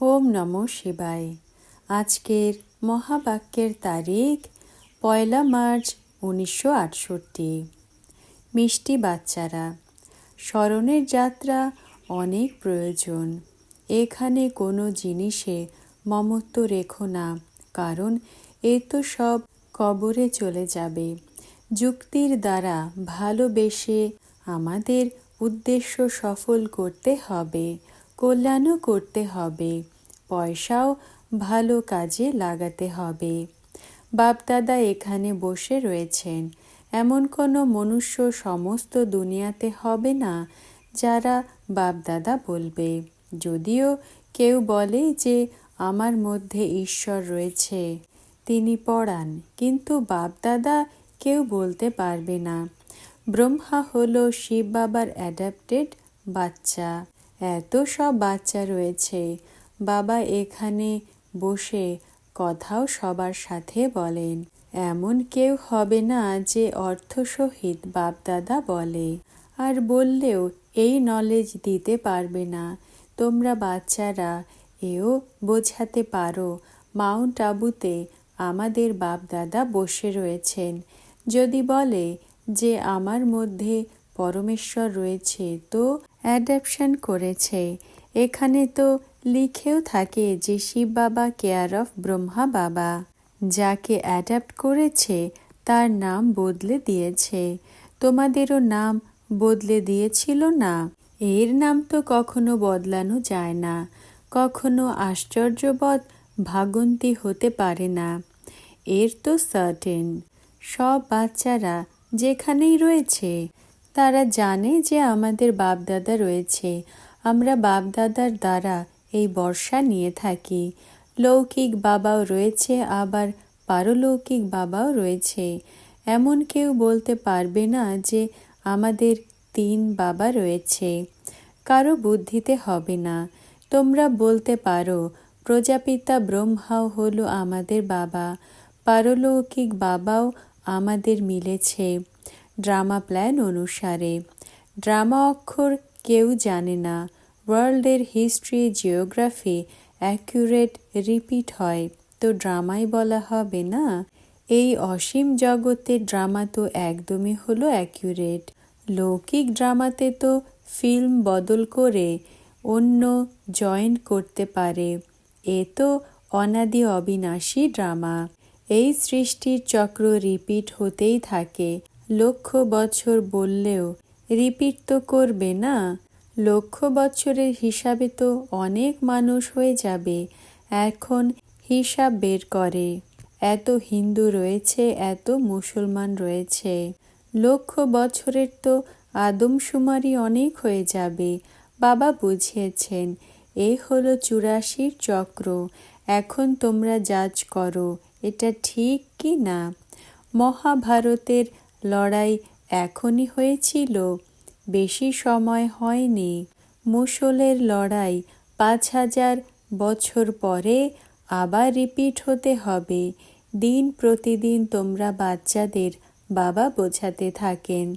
ওম নম শিবায়। আজকের মহাবাক্যের তারিখ পয়লা মার্চ উনিশশো আটষট্টি। মিষ্টি বাচ্চারা, স্মরণের যাত্রা অনেক প্রয়োজন। এখানে কোনো জিনিসে মমত্ব রেখো না, কারণ এ তো সব কবরে চলে যাবে। যুক্তির দ্বারা ভালোবেসে আমাদের উদ্দেশ্য সফল করতে হবে। কল্যাণও করতে হবে, পয়সাও ভালো কাজে লাগাতে হবে। বাপদাদা এখানে বসে রয়েছেন। এমন কোনো মনুষ্য সমস্ত দুনিয়াতে হবে না, যারা বাপদাদা বলবে। যদিও কেউ বলে যে আমার মধ্যে ঈশ্বর রয়েছে, তিনি পড়ান কিন্তু বাপদাদা কেউ বলতে পারবে না। ব্রহ্মা হলো শিব বাবার অ্যাডাপ্টেড বাচ্চা। এত সব বাচ্চা রয়েছে। বাবা এখানে বসে কথাও সবার সাথে বলেন। এমন কেউ হবে না যে অর্থসহিত বাপদাদা বলে। আর বললেও এই নলেজ দিতে পারবে না। তোমরা বাচ্চারা, এও বোঝাতে পারো, মাউন্ট আবুতে আমাদের বাপদাদা বসে রয়েছেন। যদি বলে যে আমার মধ্যে পরমেশ্বর রয়েছে তো অ্যাডাপশন করেছে। এখানে তো লিখেও থাকে যে শিব বাবা কেয়ার অফ ব্রহ্মা বাবা। যাকে অ্যাডাপ্ট করেছে, তার নাম বদলে দিয়েছে। তোমাদেরও নাম বদলে দিয়েছিল না? এর নাম তো কখনো বদলানো যায় না। কখনো আশ্চর্যবৎ ভাগন্তি হতে পারে না। এর তো সার্টেন সব বাচ্চারা যেখানেই রয়েছে তারা জানে যে আমাদের বাপদাদা রয়েছে। আমরা বাপদাদার দ্বারা এই বর্ষা নিয়ে থাকি। লৌকিক বাবাও রয়েছে, আবার পারলৌকিক বাবাও রয়েছে। এমন কেউ বলতে পারবে না যে আমাদের তিন বাবা রয়েছে। কারও বুদ্ধিতে হবে না। তোমরা বলতে পারো, প্রজাপিতা ব্রহ্মাও হলো আমাদের বাবা। পারলৌকিক বাবাও আমাদের মিলেছে। ড্রামা প্ল্যান অনুসারে। ড্রামা অক্ষর কেউ জানে না। ওয়ার্ল্ডের হিস্ট্রি, জিওগ্রাফি অ্যাকুরেট রিপিট হয়। তো ড্রামাই বলা হবে না? এই অসীম জগতে ড্রামা তো একদমই হলো অ্যাকুরেট লৌকিক ড্রামাতে তো ফিল্ম বদল করে অন্য জয়েন করতে পারে। এ তো অনাদি অবিনাশী ড্রামা। এই সৃষ্টির চক্র রিপিট হতেই থাকে। লক্ষ বছর বললেও রিপিট তো করবে না। লক্ষ বছরের হিসাবে তো অনেক মানুষ হয়ে যাবে, এখন হিসাব বের করে। এত হিন্দু রয়েছে, এত মুসলমান রয়েছে। লক্ষ বছরের তো আদমশুমারি অনেক হয়ে যাবে, বাবা বুঝিয়েছেন, এ হলো চুরাশির চক্র, এখন তোমরা জাজ করো, এটা ঠিক কি না? মহাভারতের লড়াই এখনই হয়েছিল। বেশি সময় হয়নি। মুসলের লড়াই পাঁচ হাজার বছর পরে আবার রিপিট হতে হবে। দিন প্রতিদিন তোমরা বাচ্চাদের বাবা বোঝাতে থাকেন।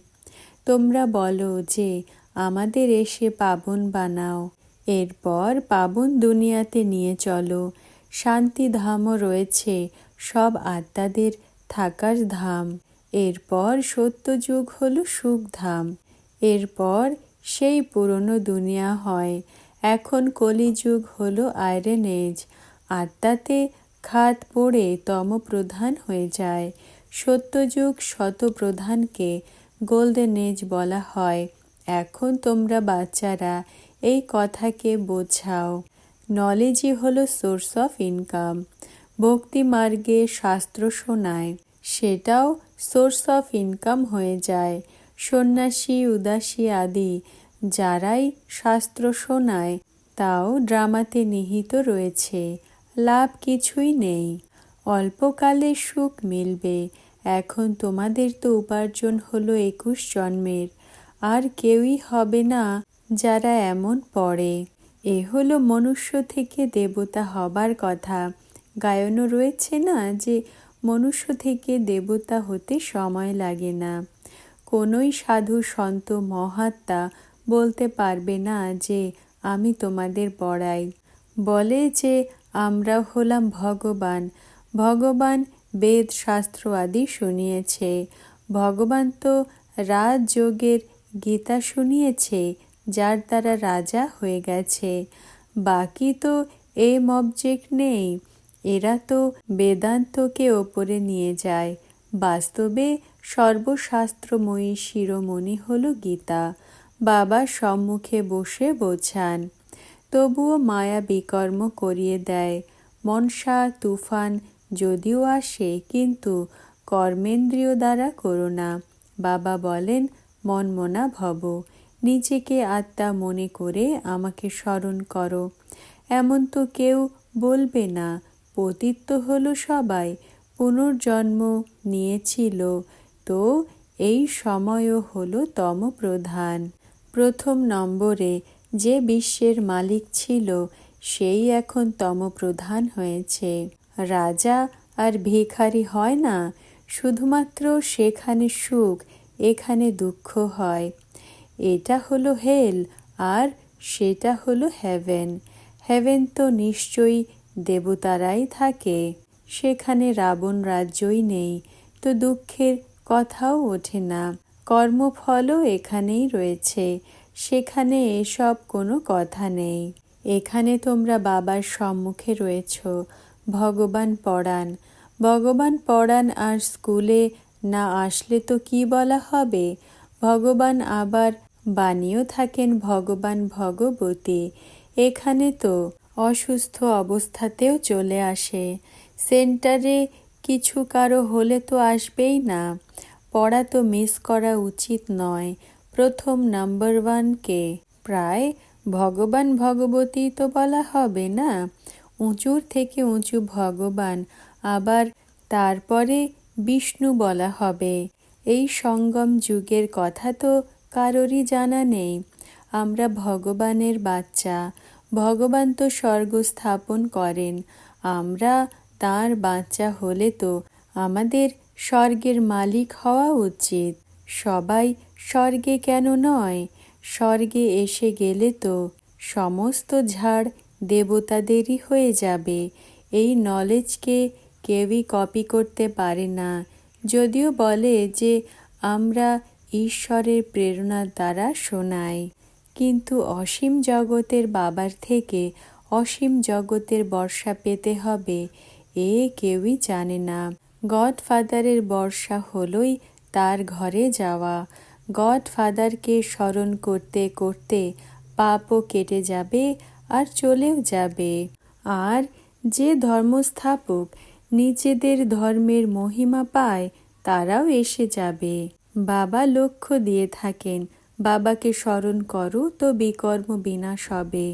তোমরা বলো যে, আমাদের এসে পাবন বানাও। এরপর পাবন দুনিয়াতে নিয়ে চলো। শান্তিধামও রয়েছে। সব আত্মাদের থাকার ধাম। এরপর সত্যযুগ হল সুখধাম। এরপর সেই পুরনো দুনিয়া হয়। এখন কলিযুগ হল আয়রন এজ। আত্মাতে খাত পড়ে তম প্রধান হয়ে যায়। সত্যযুগ শতপ্রধানকে গোল্ডেন এজ বলা হয়। এখন তোমরা বাচ্চারা এই কথাকে বোঝাও। নলেজই হলো সোর্স অফ ইনকাম। ভক্তি মার্গে শাস্ত্র শোনায়। সেটাও সোর্স অফ ইনকাম হয়ে যায়। সন্ন্যাসী, উদাসী আদি যারাই শাস্ত্র শোনায়, তাও ড্রামাতে নিহিত রয়েছে। লাভ কিছুই নেই। অল্পকালে সুখ মিলবে। এখন তোমাদের তো উপার্জন হলো একুশ জন্মের। আর কেউই হবে না যারা এমন পড়ে। এ হলো মনুষ্য থেকে দেবতা হবার কথা। গায়নও রয়েছে না যে মনুষ্য থেকে দেবতা হতে সময় লাগে না। কোনোই সাধু সন্ত মহাত্মা বলতে পারবে না যে, আমি তোমাদের পড়াই বলে যে, আমরা হলাম ভগবান। ভগবান বেদ, শাস্ত্র আদি শুনিয়েছে। ভগবান তো রাজযোগের গীতা শুনিয়েছে, যার দ্বারা রাজা হয়ে গেছে। বাকি তো এম অবজেক্ট নেই। এরা তো বেদান্তকে ওপরে নিয়ে যায়। বাস্তবে সর্বশাস্ত্রময়ী শিরোমণি হল গীতা। বাবা সম্মুখে বসে বোঝান, তবুও মায়া বিকর্ম করিয়ে দেয়। মনসা তুফান যদিও আসে, কিন্তু কর্মেন্দ্রিয় দ্বারা করো না। বাবা বলেন, মনমনা ভব। নিজেকে আত্মা মনে করে আমাকে স্মরণ করো। এমন তো কেউ বলবে না। পতিত্ব হলো সবাই, পুনর্জন্ম নিয়েছিল। তো এই সময়ও হলো তম প্রধান। প্রথম নম্বরে যে বিশ্বের মালিক ছিল, সেই এখন তম প্রধান হয়েছে। রাজা আর ভিখারি হয় না, শুধুমাত্র সেখানে সুখ, এখানে দুঃখ হয়। এটা হলো হেল আর সেটা হলো হেভেন হেভেন তো নিশ্চয়ই দেবতারাই থাকে। সেখানে রাবণ রাজ্যই নেই, তো দুঃখের কথাও ওঠে না। কর্মফলও এখানেই রয়েছে, সেখানে এসব কোনো কথা নেই। এখানে তোমরা বাবার সম্মুখে রয়েছ, ভগবান পড়ান ভগবান পড়ান আর স্কুলে না আসলে তো কি বলা হবে? ভগবান আবার বানিয়েও থাকেন, ভগবান ভগবতী। এখানে তো অসুস্থ অবস্থাতেও চলে আসে। সেন্টারে কিছু কারও হলে তো আসবেই না। পড়া তো মিস করা উচিত নয়। প্রথম নাম্বার ওয়ানকে প্রায় ভগবান ভগবতী তো বলা হবে না। উঁচুর থেকে উঁচু ভগবান, আবার তারপরে বিষ্ণু বলা হবে। এই সঙ্গম যুগের কথা তো কারোরই জানা নেই। আমরা ভগবানের বাচ্চা। ভগবান তো স্বর্গ স্থাপন করেন। আমরা তার বাচ্চা হলে তো আমাদের স্বর্গের মালিক হওয়া উচিত। সবাই স্বর্গে কেন নয়? স্বর্গে এসে গেলে তো সমস্ত ঝাড় দেবতাদেরই হয়ে যাবে। এই নলেজকে কেউই কপি করতে পারে না। যদিও বলে যে আমরা ঈশ্বরের প্রেরণার দ্বারা শোনাই। কিন্তু অসীম জগতের বাবার থেকে অসীম জগতের বর্ষা পেতে হবে, এ কেউই জানে না। গডফাদারের বর্ষা হলই তার ঘরে যাওয়া। গডফাদারকে স্মরণ করতে করতে পাপও কেটে যাবে আর চলেও যাবে। আর যে ধর্মস্থাপক নিজেদের ধর্মের মহিমা পায়, তারাও এসে যাবে। বাবা লক্ষ্য দিয়ে থাকেন বাবাকে স্মরণ করো তো বিকর্ম বিনাশ হবে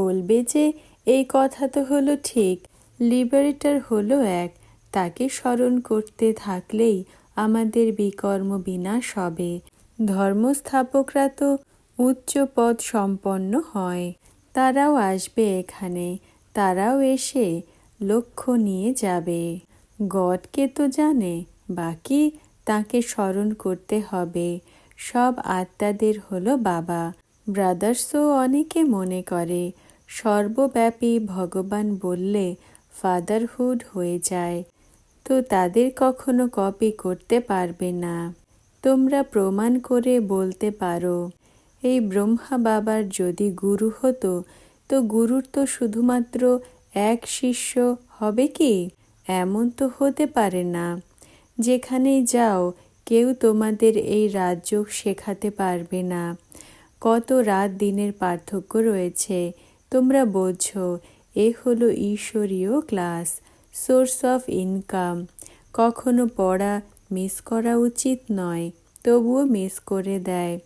বলবে যে, এই কথা তো হলো ঠিক, লিবারেটর হলো এক, তাকে স্মরণ করতে থাকলেই আমাদের বিকর্ম বিনাশ হবে ধর্মস্থাপকরা তো উচ্চ পদ সম্পন্ন হয়, তারাও আসবে এখানে, তারাও এসে লক্ষ্য নিয়ে যাবে। গডকে তো জানে, বাকি তাকে স্মরণ করতে হবে। সব আত্মাদের হলো বাবা। ব্রাদার্সও অনেকে মনে করে, সর্বব্যাপী ভগবান বললে ফাদারহুড হয়ে যায়। তো তাদের কখনো কপি করতে পারবে না। তোমরা প্রমাণ করে বলতে পারো, এই ব্রহ্মা বাবার যদি গুরু হতো, তো গুরুর তো শুধুমাত্র এক শিষ্য হবে কি? এমন তো হতে পারে না। যেখানেই যাও কেউ তোমাদের এই রাজ্য শেখাতে পারবে না। কত রাত দিনের পার্থক্য রয়েছে, তোমরা বোঝো, এ হলো ঈশ্বরীয় ক্লাস, সোর্স অফ ইনকাম। কখনো পড়া মিস করা উচিত নয়, তবুও মিস করে দেয়।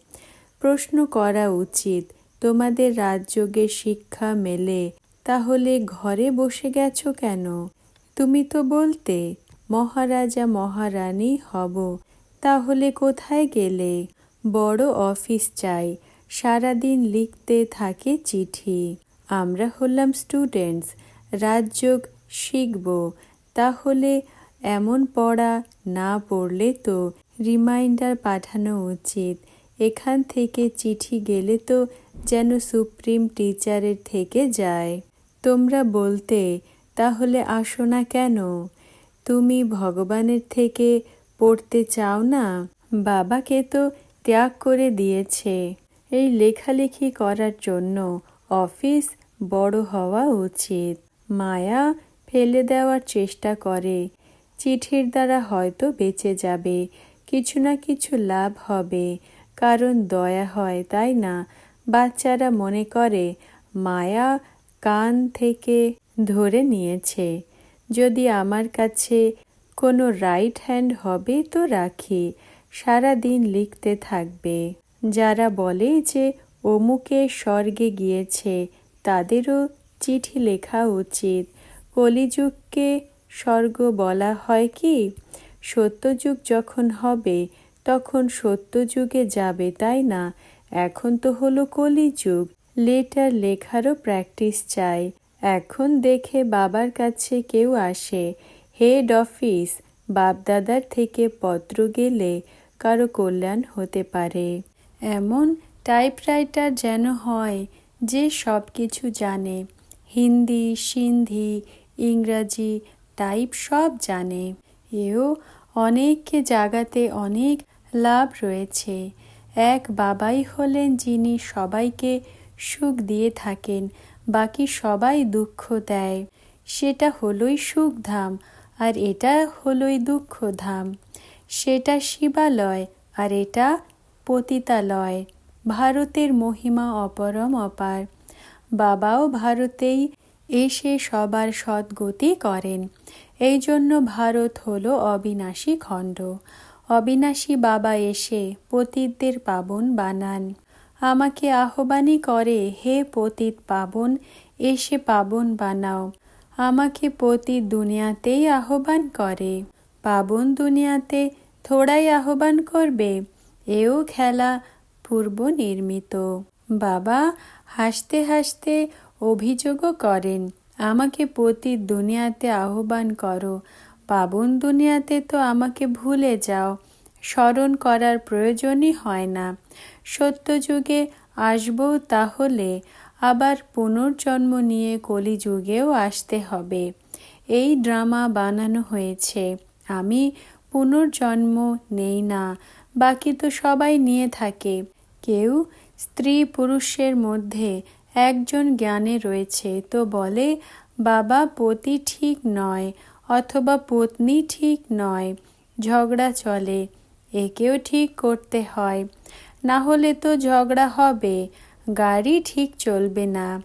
প্রশ্ন করা উচিত, তোমাদের রাজযোগে শিক্ষা মেলে, তাহলে ঘরে বসে গেছো কেন? তুমি তো বলতে, মহারাজা মহারানী হব তাহলে কোথায় গেলে? বড় অফিস চাই, সারাদিন লিখতে থাকে চিঠি। আমরা হলাম স্টুডেন্টস, রাজযোগ শিখব। তাহলে এমন পড়া না পড়লে তো রিমাইন্ডার পাঠানো উচিত। এখান থেকে চিঠি গেলে তো যেন সুপ্রিম টিচারের থেকে যায়। তোমরা বলতে, তাহলে আসো না কেন? তুমি ভগবানের থেকে পড়তে চাও না? বাবাকে তো ত্যাগ করে দিয়েছে। এই লেখালেখি করার জন্য অফিস বড় হওয়া উচিত। মায়া ফেলে দেওয়ার চেষ্টা করে। চিঠির দ্বারা হয়তো বেঁচে যাবে। কিছু না কিছু লাভ হবে। কারণ দয়া হয়, তাই না? বাচ্চারা মনে করে, মায়া কান থেকে ধরে নিয়েছে। যদি আমার কাছে কোনো রাইট হ্যান্ড হবে তো রাখি সারা দিন লিখতে থাকবে। যারা বলে যে অমুকে স্বর্গে গিয়েছে, তাদেরও চিঠি লেখা উচিত। কলিযুগকে স্বর্গ বলা হয় কি? সত্যযুগ যখন হবে, তখন সত্যযুগে যাবে, তাই না? এখন তো হলো কলিযুগ। লেটার লেখারও প্র্যাকটিস চাই। এখন দেখে বাবার কাছে কেউ আসে। হেড অফিস বাপদাদার থেকে পত্র গেলে কারও কল্যাণ হতে পারে। এমন টাইপরাইটার যেন হয় যে সব কিছু জানে। হিন্দি, সিন্ধি, ইংরাজি, টাইপ সব জানে। এও অনেককে জাগাতে অনেক লাভ রয়েছে। এক বাবাই হলেন যিনি সবাইকে সুখ দিয়ে থাকেন, বাকি সবাই দুঃখ দেয়। সেটা হলোই সুখধাম। আর এটা হলোই দুঃখধাম। সেটা শিবালয়, আর এটা পতিতালয়, ভারতের মহিমা অপরম অপার। বাবাও ভারতেই এসে সবার সদ্গতি করেন। এই জন্য ভারত হল অবিনাশী খণ্ড। অবিনাশী বাবা এসে পতিতদের পাবন বানান। আমাকে আহ্বানই করে, হে পতিত পাবন, এসে পাবন বানাও। আমাকে প্রতি দুনিয়াতেই আহ্বান করে। পাবন দুনিয়াতে থোড়াই আহ্বান করবে। এও খেলা পূর্ব নির্মিত। বাবা হাসতে হাসতে অভিযোগও করেন, আমাকে প্রতি দুনিয়াতে আহ্বান করো। পাবন দুনিয়াতে তো আমাকে ভুলে যাও। স্মরণ করার প্রয়োজনই হয় না। সত্যযুগে আসব তাহলে। আবার পুনর্জন্ম নিয়ে কলিযুগেও আসতে হবে। এই ড্রামা বানানো হয়েছে। আমি পুনর্জন্ম নেই না, বাকি তো সবাই নিয়ে থাকে। কেউ স্ত্রী পুরুষের মধ্যে একজন জ্ঞানে রয়েছে তো বলে, বাবা পতি ঠিক নয় অথবা পত্নী ঠিক নয়, ঝগড়া চলে, একেও ঠিক করতে হয়। না হলে তো ঝগড়া হবে। গাড়ি ঠিক চলবে না।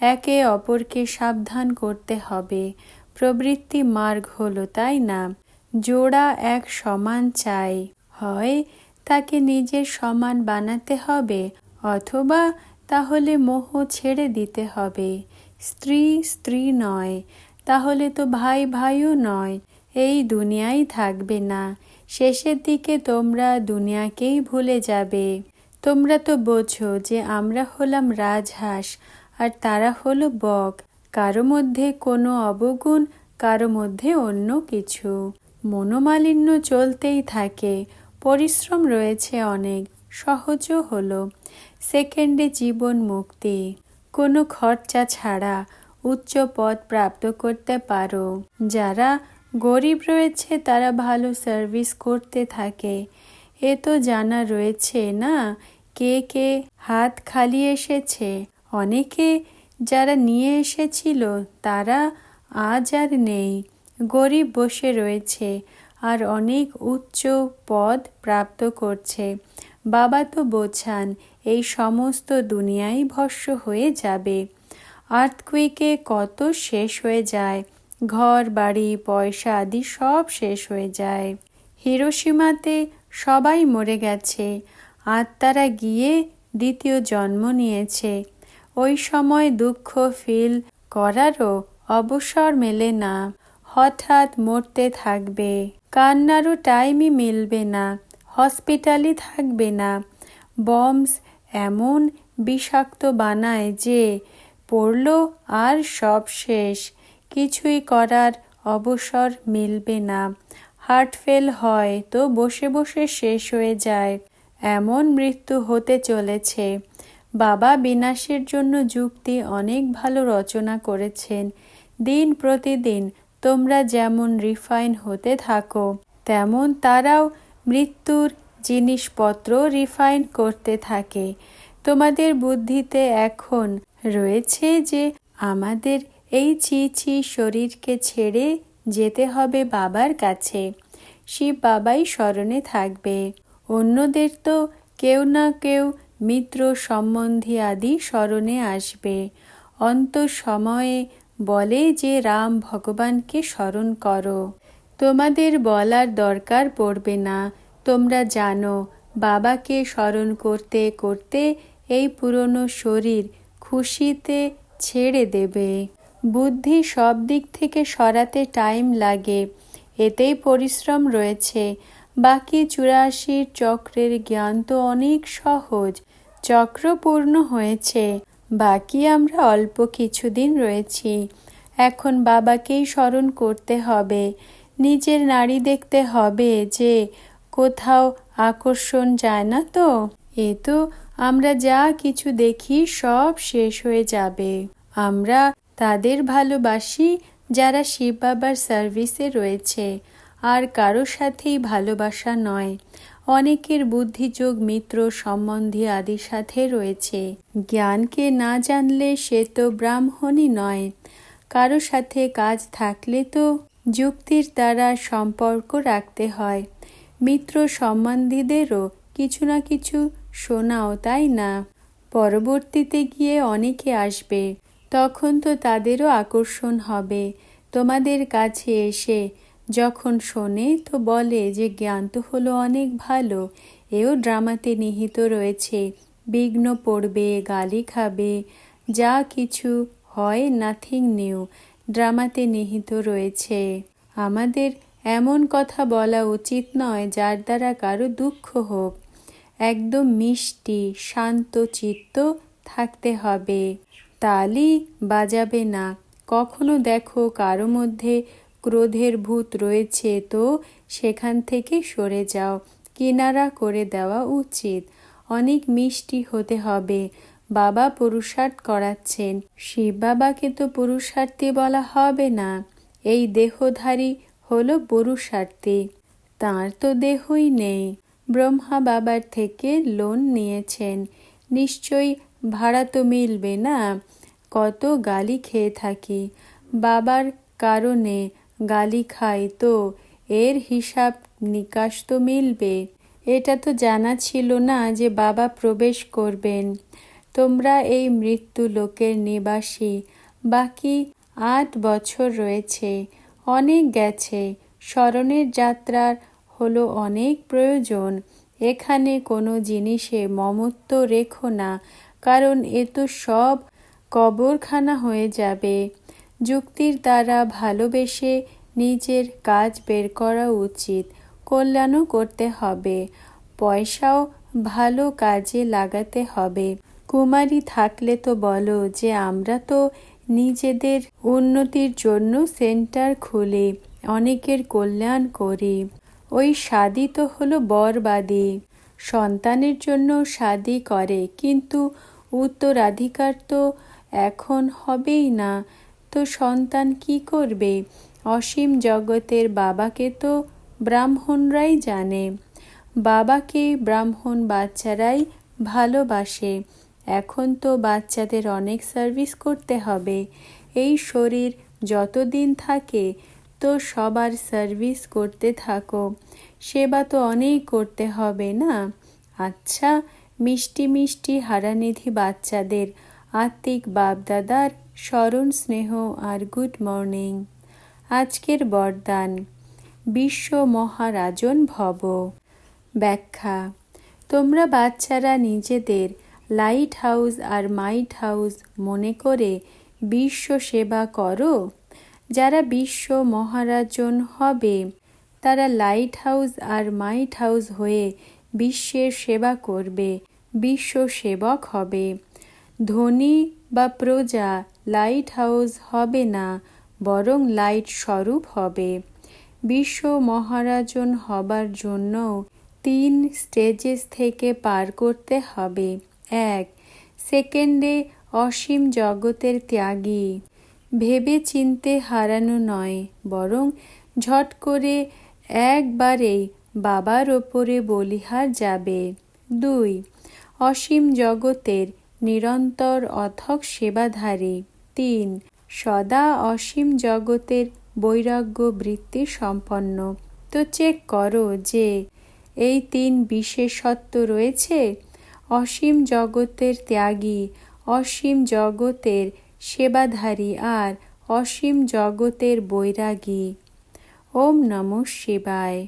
একে অপরকে সাবধান করতে হবে। প্রবৃত্তি মার্গ হলো, তাই না? জোড়া এক সমান চাই। হয় তাকে নিজের সমান বানাতে হবে, অথবা তাহলে মোহ ছেড়ে দিতে হবে। স্ত্রী স্ত্রী নয়, তাহলে তো ভাই ভাইও নয়। এই দুনিয়াই থাকবে না। শেষের দিকে তোমরা দুনিয়াকেই ভুলে যাবে। তোমরা তো বোঝো যে আমরা হলাম রাজহাঁস আর তারা হলো বক। কারও মধ্যে কোনো অবগুণ, কারও মধ্যে অন্য কিছু। মনোমালিন্য চলতেই থাকে, পরিশ্রম রয়েছে অনেক, সহজও হলো। সেকেন্ডে জীবন মুক্তি। কোনো খরচা ছাড়া উচ্চ পদ প্রাপ্ত করতে পারো। যারা গরিব রয়েছে তারা ভালো সার্ভিস করতে থাকে। এ তো জানা রয়েছে না কে কে হাত খালি এসেছে? অনেকে যারা নিয়ে এসেছিল, তারা আজ আর নেই। গরিব বসে রয়েছে আর অনেক উচ্চ পদ প্রাপ্ত করছে। বাবা তো বোঝান, এই সমস্ত দুনিয়াই ভস্য হয়ে যাবে। আর্থকুইকে কত শেষ হয়ে যায়। ঘর, বাড়ি, পয়সা আদি সব শেষ হয়ে যায়। হিরোসীমাতে সবাই মরে গেছে। আত্মারা গিয়ে দ্বিতীয় জন্ম নিয়েছে। ওই সময় দুঃখ ফিল করারও অবসর মেলে না। হঠাৎ মরতে থাকবে। কান্নারও টাইমই মিলবে না। হসপিটালই থাকবে না। বমস এমন বিষাক্ত বানায় যে পড়ল আর সব শেষ। কিছুই করার অবসর মিলবে না। হার্ট ফেল হয় তো বসে বসে শেষ হয়ে যায়। এমন মৃত্যু হতে চলেছে। বাবা বিনাশের জন্য যুক্তি অনেক ভালো রচনা করেছেন। দিন প্রতিদিন তোমরা যেমন রিফাইন হতে থাকো, তেমন তারাও মৃত্যুর জিনিসপত্র রিফাইন করতে থাকে। তোমাদের বুদ্ধিতে এখন রয়েছে যে আমাদের এই ছি শরীরকে ছেড়ে যেতে হবে বাবার কাছে। শিব বাবাই স্মরণে থাকবে। অন্যদের তো কেউ না কেউ মিত্র সম্বন্ধী আদি স্মরণে আসবে। অন্ত সময়ে বলে যে, রাম ভগবানকে স্মরণ করো। তোমাদের বলার দরকার পড়বে না। তোমরা জানো, বাবাকে স্মরণ করতে করতে এই পুরনো শরীর খুশিতে ছেড়ে দেবে। বুদ্ধি সব দিক থেকে সরাতে টাইম লাগে। এতেই পরিশ্রম রয়েছে। বাকি চুরাশির চক্রের জ্ঞান তো অনেক সহজ, চক্র পূর্ণ হয়েছে, বাকি আমরা অল্প কিছুদিন রয়েছি। এখন বাবাকেই স্মরণ করতে হবে, নিজের নারী দেখতে হবে যে কোথাও আকর্ষণ যায় না তো। এ তো আমরা যা কিছু দেখি সব শেষ হয়ে যাবে। আমরা তাদের ভালোবাসি যারা শিব বাবার সার্ভিসে রয়েছে। আর কারও সাথেই ভালোবাসা নয়। অনেকের বুদ্ধিযোগ, মিত্র সম্বন্ধী আদির সাথে রয়েছে। জ্ঞানকে না জানলে সে তো ব্রাহ্মণই নয়। কারও সাথে কাজ থাকলে তো যুক্তির দ্বারা সম্পর্ক রাখতে হয়। মিত্র সম্বন্ধীদেরও কিছু না কিছু শোনাও, তাই না? পরবর্তীতে গিয়ে অনেকে আসবে। তখন তো তাদেরও আকর্ষণ হবে। তোমাদের কাছে এসে যখন শোনে তো বলে যে জ্ঞান তো হলো অনেক ভালো, এও ড্রামাতে নিহিত রয়েছে, বিঘ্ন পড়বে, গালি খাবে, যা কিছু হয় নাথিং নিউ, ড্রামাতে নিহিত রয়েছে। আমাদের এমন কথা বলা উচিত নয় যার দ্বারা কারও দুঃখ হোক। একদম মিষ্টি, শান্ত চিত্ত থাকতে হবে। তালি বাজাবে না। কখনো দেখো কারও মধ্যে ক্রোধের ভূত রয়েছে, তো সেখান থেকে সরে যাও। কিনারা করে দেওয়া উচিত। অনেক মিষ্টি হতে হবে। বাবা পুরুষার্থ করাচ্ছেন। শিব বাবাকে তো পুরুষার্থী বলা হবে না। এই দেহধারী হল পুরুষার্থী। তার তো দেহই নেই। ব্রহ্মা বাবার থেকে লোন নিয়েছেন। নিশ্চয়ই ভাড়া তো মিলবে না। কত গালি খেয়ে থাকি। বাবার কারণে গালি খাই তো, এর হিসাব নিকাশ তো মিলবে। এটা তো জানা ছিল না যে বাবা প্রবেশ করবেন। তোমরা এই মৃত্যু লোকের নিবাসী। বাকি আট বছর রয়েছে, অনেক গেছে। স্মরণের যাত্রার হলো অনেক প্রয়োজন। এখানে কোনো জিনিসে মমত্ব রেখো না, কারণ এ তো সব কবরখানা হয়ে যাবে। যুক্তির দ্বারা ভালোবেসে নিজের কাজ বের করা উচিত। কল্যাণও করতে হবে। পয়সাও ভালো কাজে লাগাতে হবে। কুমারী থাকলে তো বলো যে আমরা তো নিজেদের উন্নতির জন্য সেন্টার খুলি, অনেকের কল্যাণ করি। ওই স্বাদী তো হলো বরবাদী। সন্তানের জন্য স্বাদী করে, কিন্তু উত্তরাধিকার তো এখন হবেই না। সন্তান কি করবে? অসীম জগতের বাবাকে তো ব্রাহ্মণরাই জানে। বাবাকে ব্রাহ্মণ বাচ্চারাই ভালোবাসে। এখন তো বাচ্চাদের অনেক সার্ভিস করতে হবে। এই শরীর যতদিন থাকে, তো সবার সার্ভিস করতে থাকো। সেবা তো অনেক করতে হবে, না? আচ্ছা মিষ্টি মিষ্টি হারানিধি বাচ্চাদের আত্মিক বাপদাদার স্মরণ, স্নেহ আর গুড মর্নিং। আজকের বরদান, বিশ্ব মহারাজন ভব। ব্যাখ্যা, তোমরা বাচ্চারা নিজেদের লাইট হাউস আর মাইট হাউস মনে করে বিশ্ব সেবা করো। যারা বিশ্ব মহারাজন হবে, তারা লাইট হাউস আর মাইট হাউস হয়ে বিশ্বের সেবা করবে, বিশ্ব সেবক হবে। ধনী বা প্রজা লাইট হাউস হবে না, বরং লাইট স্বরূপ হবে। বিশ্ব মহারাজন হবার জন্য তিন স্টেজেস থেকে পার করতে হবে। এক, সেকেন্ডে অসীম জগতের ত্যাগী। ভেবে চিনতে হারানো নয়, বরং ঝট করে একবারেই বাবার ওপরে বলিহার যাবে। দুই, অসীম জগতের নিরন্তর অথক সেবাধারী। তিন, সদা অসীম জগতের বৈরাগ্য বৃত্তি সম্পন্ন। তো চেক করো যে এই তিন বিশেষত্ব রয়েছে? অসীম জগতের ত্যাগী, অসীম জগতের সেবাধারী আর অসীম জগতের বৈরাগী। ওম নমঃ শিবায়।